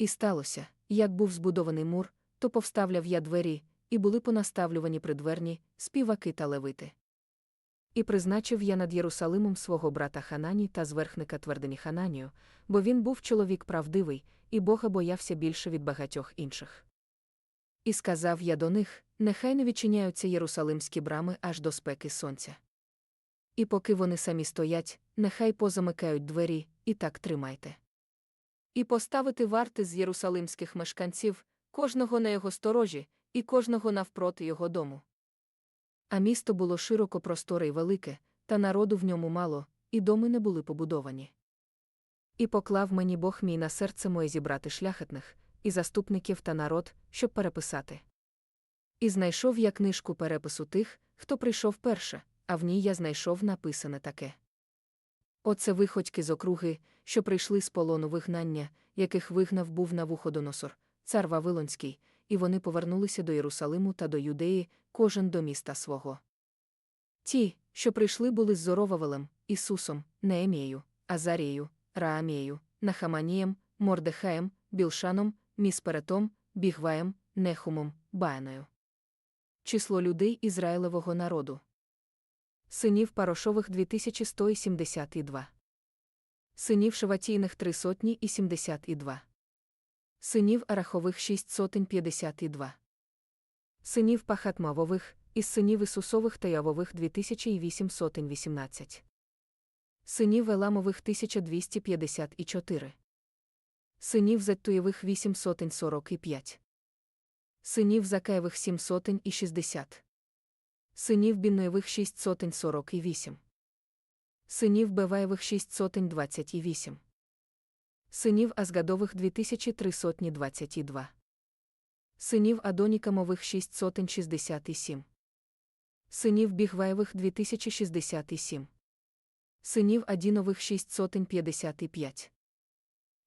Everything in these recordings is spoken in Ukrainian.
І сталося, як був збудований мур, то повставляв я двері, і були понаставлювані придверні, співаки та левити. І призначив я над Єрусалимом свого брата Ханані та зверхника твердині Хананію, бо він був чоловік правдивий, і Бога боявся більше від багатьох інших. І сказав я до них: нехай не відчиняються єрусалимські брами аж до спеки сонця. І поки вони самі стоять, нехай позамикають двері, і так тримайте. І поставити варти з єрусалимських мешканців, кожного на його сторожі, і кожного навпроти його дому. А місто було широко просторе й велике, та народу в ньому мало, і доми не були побудовані. І поклав мені Бог мій на серце моє зібрати шляхетних, і заступників та народ, щоб переписати. І знайшов я книжку перепису тих, хто прийшов перше, а в ній я знайшов написане таке. Оце виходьки з округи, що прийшли з полону вигнання, яких вигнав був Навуходоносор, цар Вавилонський, і вони повернулися до Єрусалиму та до Юдеї, кожен до міста свого. Ті, що прийшли, були з Зоровавелем, Ісусом, Неемією, Азарією, Раамією, Нахаманієм, Мордехаєм, Білшаном, Місперетом, Бігваєм, Нехумом, Бааною. Число людей Ізраїлевого народу. Синів Парошових 2172. Синів Шаватійних 372. Синів Арахових 652. Синів Пахатмавових, із синів Ісусових та Явових 2818. Синів Еламових 1254. Синів Зеттуєвих 845. Синів Закаєвих 760. Синів Бінноєвих 648. Синів Беваєвих 628. Синів Азгадових 2322. Синів Адонікамових 667. Синів Бігваєвих 2067. Синів Адінових 655.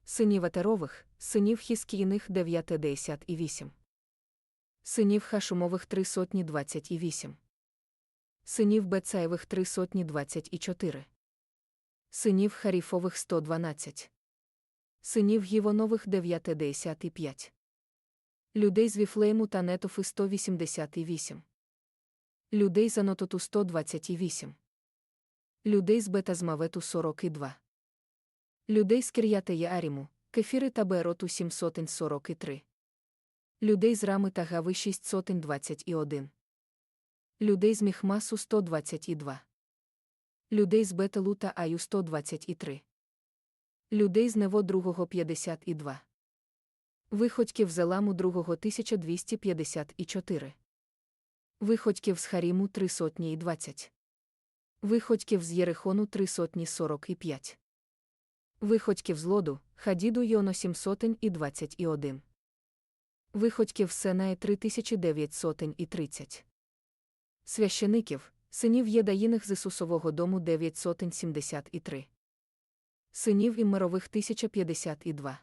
Синів Атерових, синів Хіскійних 958. Синів Хашумових 328. Синів Бецаєвих 324. Синів Харіфових 112. Синів Гівонових 955. Людей з Віфлейму та Нетофи 188. Людей з Анототу 128. Людей з Бетазмавету 42. Людей з Кир'ята Яаріму, Кефіри та Бероту 743. Людей з Рами та Гави 621. Людей з Міхмасу 122. Людей з Бетелу та Аю 123. Людей з Нево другого 52. Виходьків з Еламу другого 1254. Виходьків з Харіму 3 сотні і 20. Виходьків з Єрихону 3 сотні 45. Виходьків з Лоду, Хадіду Йоно 7 сотень і 21. Виходьків з Сенає 3900 і 30. Священиків, синів Єдаїних з Ісусового дому 9 сотень 73. Синів Іммерових 1052.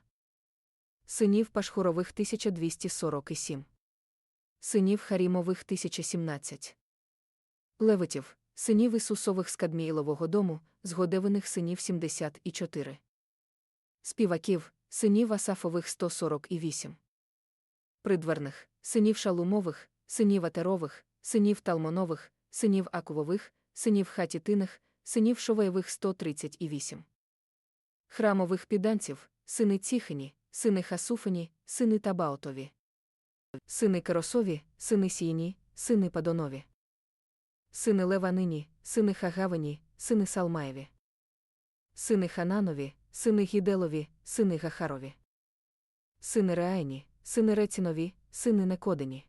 Синів Пашхурових 1247. Синів Харімових 1017. Левитів, синів Ісусових з Кадміїлового дому, згодеваних синів 74. Співаків, синів Асафових 148. Придверних, синів Шалумових, синів Атерових, синів Талмонових, синів Акувових, синів Хатітиних, синів Шоваєвих 138. Храмових піданців, сини Ціхині, сини Хасуфині, сини Табаотові. Сини Керосові, сини Сіні, сини Падонові. Сини Леванині, сини Хагавині, сини Салмаєві. Сини Хананові, сини Гіделові, сини Гахарові. Сини Реайні, сини Рецінові, сини Некодині.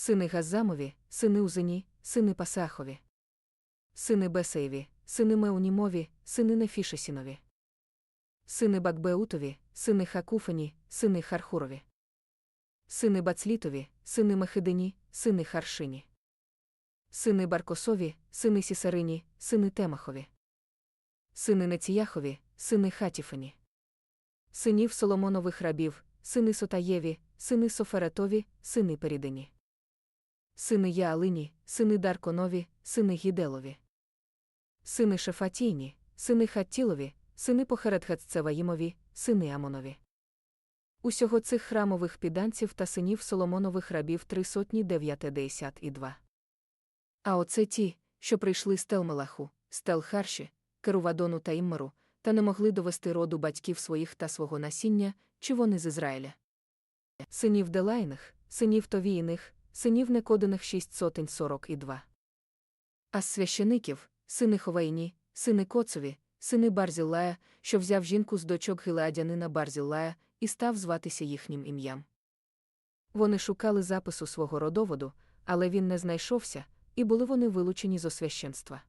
Сини Газамові, сини Узині, сини Пасахові. Сини Бесеєві, сини Меунімові, сини Нефішесінові. Сини Бакбеутові, сини Хакуфені, сини Хархурові. Сини Бацлітові, сини Мехидині, сини Харшині. Сини Баркосові, сини Сісарині, сини Темахові. Сини Неціяхові, сини Хатіфені. Синів Соломонових рабів, сини Сотаєві, сини Соферетові, сини Перідині. Сини Яалині, сини Дарконові, сини Гіделові. Сини Шефатійні, сини Хаттілові, сини Похеретхаццеваїмові, сини Амонові. Усього цих храмових піданців та синів Соломонових рабів три сотні дев'ятдесят і два. А оце ті, що прийшли з Телмелаху, з Телхарші, Керувадону та Іммеру, та не могли довести роду батьків своїх та свого насіння, чи вони з Ізраїля. Синів Делайних, синів Товіїних, синів Некодених шість сотень сорок і два. А з священиків, сини Ховейні, сини Коцові, сини Барзіллая, що взяв жінку з дочок Гилеадянина Барзіллая і став зватися їхнім ім'ям. Вони шукали запису свого родоводу, але він не знайшовся, і були вони вилучені зо священства.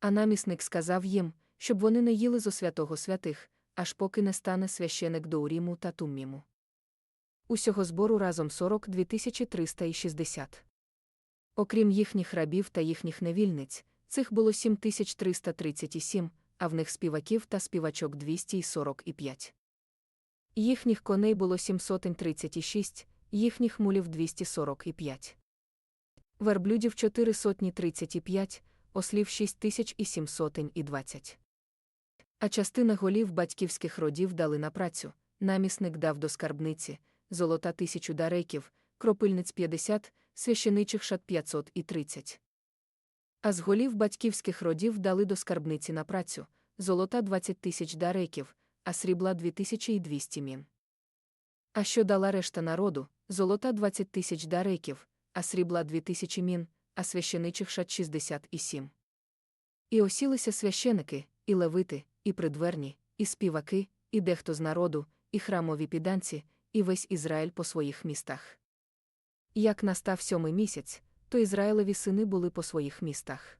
А намісник сказав їм, щоб вони не їли зо святого святих, аж поки не стане священик до Уріму та Тумміму. Усього збору разом 42 360. Окрім їхніх рабів та їхніх невільниць, цих було 7337, а в них співаків та співачок 245. Їхніх коней було 736, їхніх мулів 245. Верблюдів 435, ослів 6720. А частина голів батьківських родів дали на працю, намісник дав до скарбниці, золота тисячу дарейків, кропильниць 50, священичих шат 530. А з голів батьківських родів дали до скарбниці на працю, золота 20 тисяч дарейків, а срібла 2200 мін. А що дала решта народу, золота 20 тисяч дарейків, а срібла 2000 мін, а священичих шат 67. І осілися священики, і левити, і придверні, і співаки, і дехто з народу, і храмові піданці, і весь Ізраїль по своїх містах. Як настав сьомий місяць, то Ізраїлеві сини були по своїх містах.